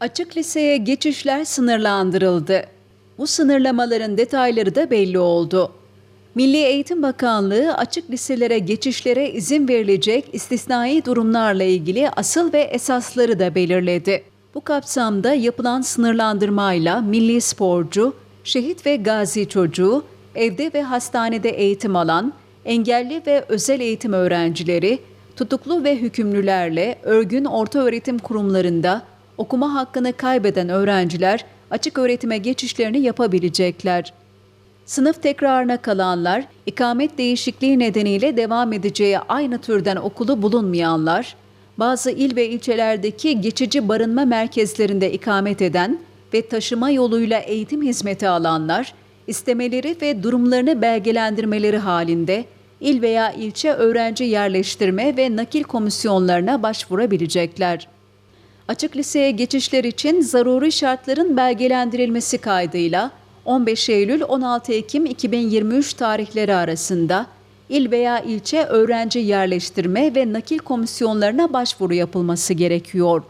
Açık liseye geçişler sınırlandırıldı. Bu sınırlamaların detayları da belli oldu. Milli Eğitim Bakanlığı açık liselere geçişlere izin verilecek istisnai durumlarla ilgili asıl ve esasları da belirledi. Bu kapsamda yapılan sınırlandırmayla milli sporcu, şehit ve gazi çocuğu, evde ve hastanede eğitim alan, engelli ve özel eğitim öğrencileri, tutuklu ve hükümlülerle örgün orta öğretim kurumlarında okuma hakkını kaybeden öğrenciler açık öğretime geçişlerini yapabilecekler. Sınıf tekrarına kalanlar, ikamet değişikliği nedeniyle devam edeceği aynı türden okulu bulunmayanlar, bazı il ve ilçelerdeki geçici barınma merkezlerinde ikamet eden ve taşıma yoluyla eğitim hizmeti alanlar, istemeleri ve durumlarını belgelendirmeleri halinde il veya ilçe öğrenci yerleştirme ve nakil komisyonlarına başvurabilecekler. Açık liseye geçişler için zaruri şartların belgelendirilmesi kaydıyla 15 Eylül 16 Ekim 2023 tarihleri arasında il veya ilçe öğrenci yerleştirme ve nakil komisyonlarına başvuru yapılması gerekiyor.